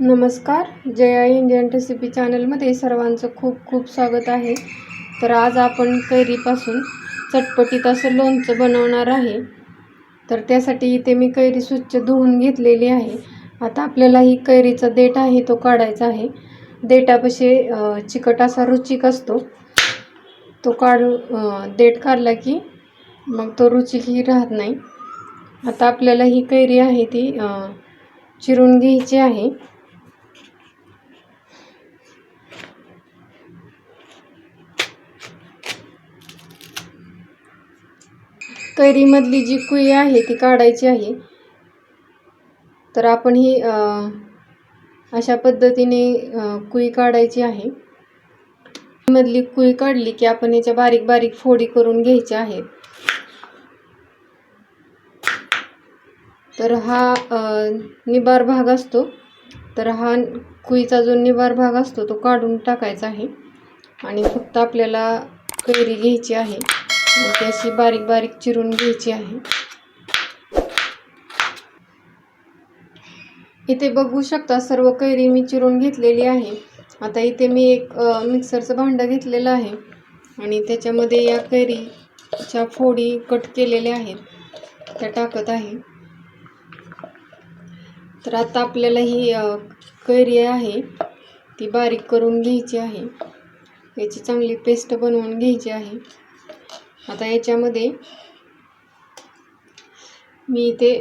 नमस्कार Jaya Indian recipe चॅनलमध्ये सर्वांचं खूप खूप स्वागत आहे. तर आज आपण कैरीपासून चटपटीत असं लोणचं बनवणार आहे. तर त्यासाठी इथे मी कैरी स्वच्छ धुवून घेतलेली आहे. आता आपल्याला ही कैरीचा देठ आहे तो काढायचा आहे. देठापाशी चिकट असा रुचिक असतो. तो काढू अं, देठ काढला की मग तो रुचिकही राहत नाही. आता आपल्याला ही कैरी आहे ती चिरून घ्यायची आहे. कैरीमधली जी कुई आहे ती काढायची आहे. तर आपण ही अशा पद्धतीने कुई काढायची आहे. मधली कुई काढली की आपण याच्या बारीक बारीक फोडी करून घ्यायच्या आहेत. तर हा निबार भाग असतो. तर हा कुईचा जो निबार भाग असतो तो काढून टाकायचा आहे. आणि फक्त आपल्याला कैरी घ्यायची आहे. ती अशी बारीक बारीक चिरून घ्यायची आहे. इथे बघू शकता सर्व कैरी मी चिरून घेतलेली आहे. आता इथे मी एक मिक्सरचं भांडं घेतलेलं आहे. आणि त्याच्यामध्ये या कैरीच्या फोडी कट केलेल्या आहेत. त्या टाकत आहे. तर आता आपल्याला ही कैरी आहे ती बारीक करून घ्यायची आहे. याची चांगली पेस्ट बनवून घ्यायची आहे. आता याच्यामध्ये मी इथे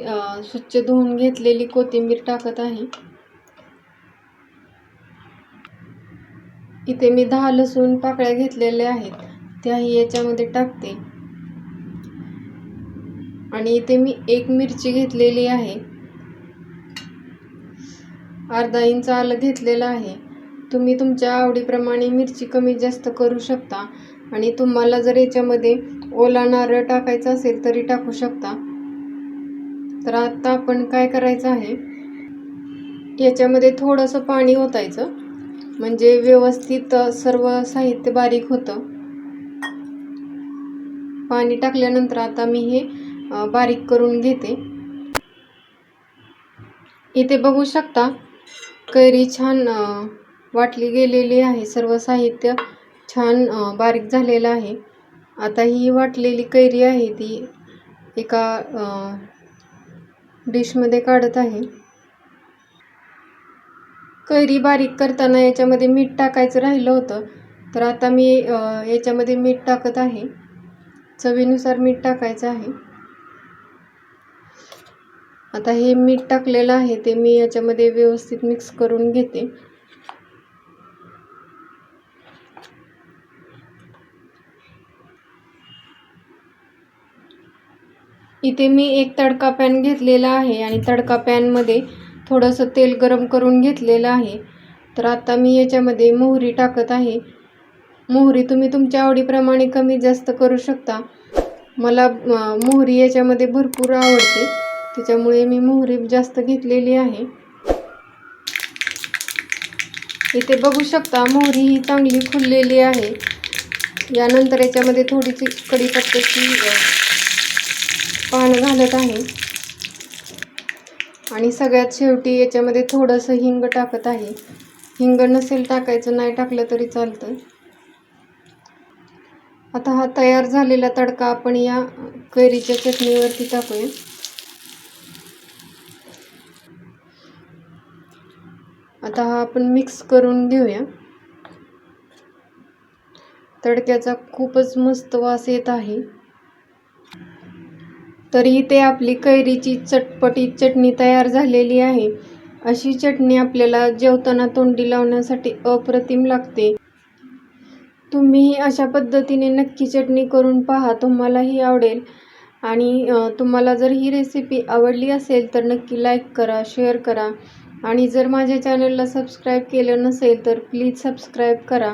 स्वच्छ धुवून घेतलेली कोथिंबीर टाकत आहे. इथे मी दहा लसूण पाकळ्या घेतलेल्या आहेत त्याही याच्यामध्ये टाकते. आणि इथे मी एक मिरची घेतलेली आहे. अर्धा इंच आलं घेतलेलं आहे. तुम्ही तुमच्या आवडीप्रमाणे मिरची कमी जास्त करू शकता. आणि तुम्हाला जर याच्यामध्ये ओला नारळ टाकायचा असेल तरी टाकू शकता. तर आत्ता आपण काय करायचं आहे? याच्यामध्ये थोडंसं पाणी ओतायचं. म्हणजे व्यवस्थित सर्व साहित्य बारीक होतं. पाणी टाकल्यानंतर आता मी हे बारीक करून घेते. इथे बघू शकता कैरी छान वाटली गेलेली आहे सर्व साहित्य. छान बारीक झालेलं आहे. आता ही वाटलेली कैरी आहे ती एका डिशमध्ये काढत आहे. कैरी बारीक करताना याच्यामध्ये मीठ टाकायचं राहिलं होतं. तर आता मी याच्यामध्ये मीठ टाकत आहे. चवीनुसार मीठ टाकायचं आहे. आता हे मीठ टाकलेलं आहे ते मी याच्यामध्ये व्यवस्थित मिक्स करून घेते. इथे मी एक तडका पॅन घेतलेला आहे आणि तडका पॅनमध्ये थोडंसं तेल गरम करून घेतलेलं आहे. तर आता मी याच्यामध्ये मोहरी टाकत आहे. मोहरी तुम्ही तुमच्या आवडीप्रमाणे कमी जास्त करू शकता. मला मोहरी याच्यामध्ये भरपूर आवडते. त्याच्यामुळे मी मोहरी जास्त घेतलेली आहे. इथे बघू शकता मोहरी ही चांगली फुललेली आहे. यानंतर याच्यामध्ये थोडीशी कढीपत्त्याची पानं घालत आहे. आणि सगळ्यात शेवटी याच्यामध्ये थोडंसं हिंग टाकत आहे. हिंग नसेल टाकायचं नाही टाकलं तरी चालतं. आता हा तयार झालेला तडका आपण या कैरीच्या चटणीवरती टाकूया. आता हा आपण मिक्स करून घेऊया. तडक्याचा खूपच मस्त वास येत आहे. तरी इथे आपली कैरीची चटपटीत चटणी तयार झालेली आहे. अशी चटणी आपल्याला जेवताना तोंडी लावण्यासाठी अप्रतिम लागते. तुम्हीही अशा पद्धतीने नक्की चटणी करून पहा तुम्हालाही आवडेल. आणि तुम्हाला जर ही रेसिपी आवडली असेल तर नक्की लाईक करा शेअर करा. आणि जर माझ्या चॅनलला सबस्क्राईब केलं नसेल तर प्लीज सबस्क्राईब करा.